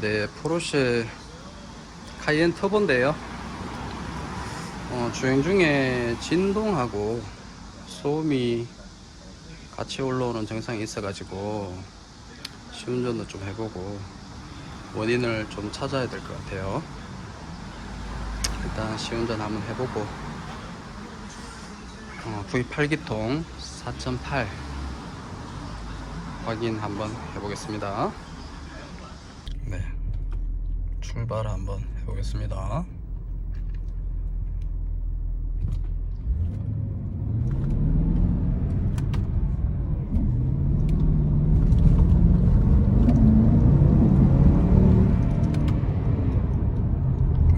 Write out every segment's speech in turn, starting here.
네, 포르쉐 카이엔 터보인데요. 어, 주행 중에 진동하고 소음이 같이 올라오는 증상이 있어가지고 시운전도 좀 해보고 원인을 좀 찾아야 될 것 같아요. 일단 시운전 한번 해보고 어, V8기통 4.8 확인 한번 해보겠습니다. 네, 출발 한번 해보겠습니다.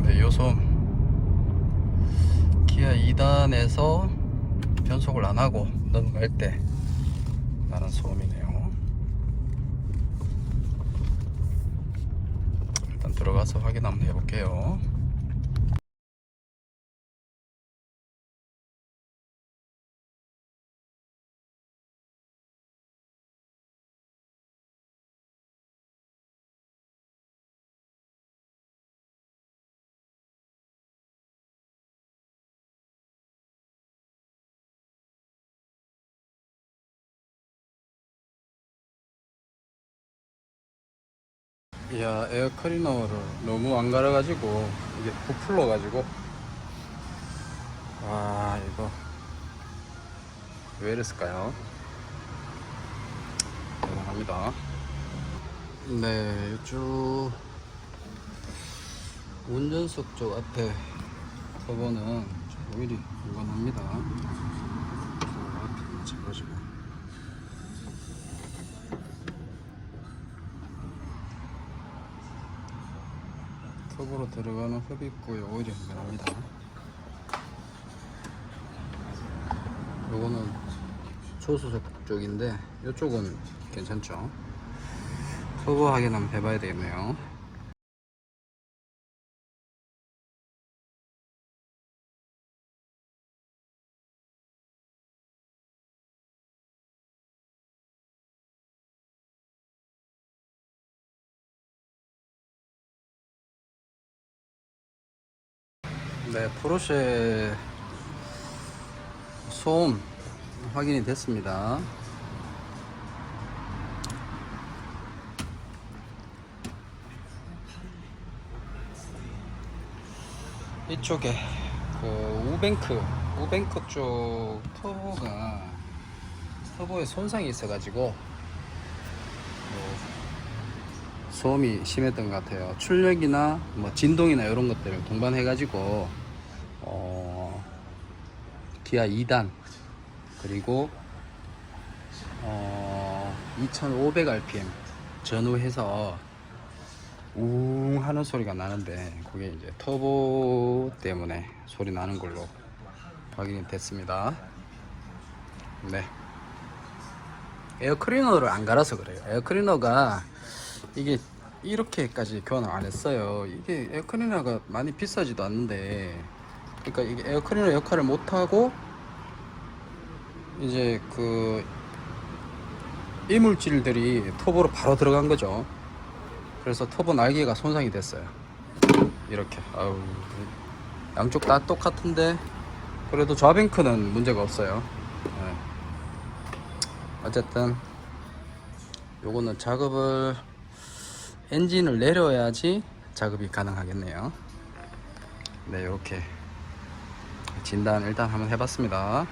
네, 요솜 기아 2단에서 변속을 안 하고 넘어갈 때 나는 소음이네요. 일단 들어가서 확인 한번 해볼게요. 야 에어클리너를 너무 안 갈아가지고 이게 부풀러가지고. 와 이거. 왜 이랬을까요? 죄송합니다. 네 이쪽 운전석 쪽 앞에 좀 오일이 무관합니다. 저 앞에 잡아주고 톱으로 들어가는 흡입구에 오일이 분명합니다. 요거는 초수석 쪽인데 이쪽은 괜찮죠? 한번 해봐야 되겠네요. 네, 포르쉐 소음 확인이 됐습니다. 이쪽에 그 우뱅크 우뱅크 쪽 터보가 터보에 손상이 있어가지고 뭐 소음이 심했던 것 같아요. 출력이나 뭐 진동이나 이런 것들을 동반해가지고 어, 기아 2단 그리고 어, 2,500rpm 전후해서 웅 하는 소리가 나는데 그게 이제 터보 때문에 소리 나는 걸로 확인이 됐습니다. 네. 에어 클리너를 안 갈아서 그래요. 에어 클리너가 이게 이렇게까지 교환을 안 했어요. 이게 에어 클리너가 많이 비싸지도 않는데, 그러니까 이게 에어 클리너 역할을 못 하고 이제 그 이물질들이 터보로 바로 들어간 거죠. 그래서 터보 날개가 손상이 됐어요. 이렇게. 아우 양쪽 다 똑같은데 그래도 좌뱅크는 문제가 없어요. 네. 어쨌든 요거는 작업을 엔진을 내려야지 작업이 가능하겠네요. 네, 이렇게 진단 일단 한번 해봤습니다.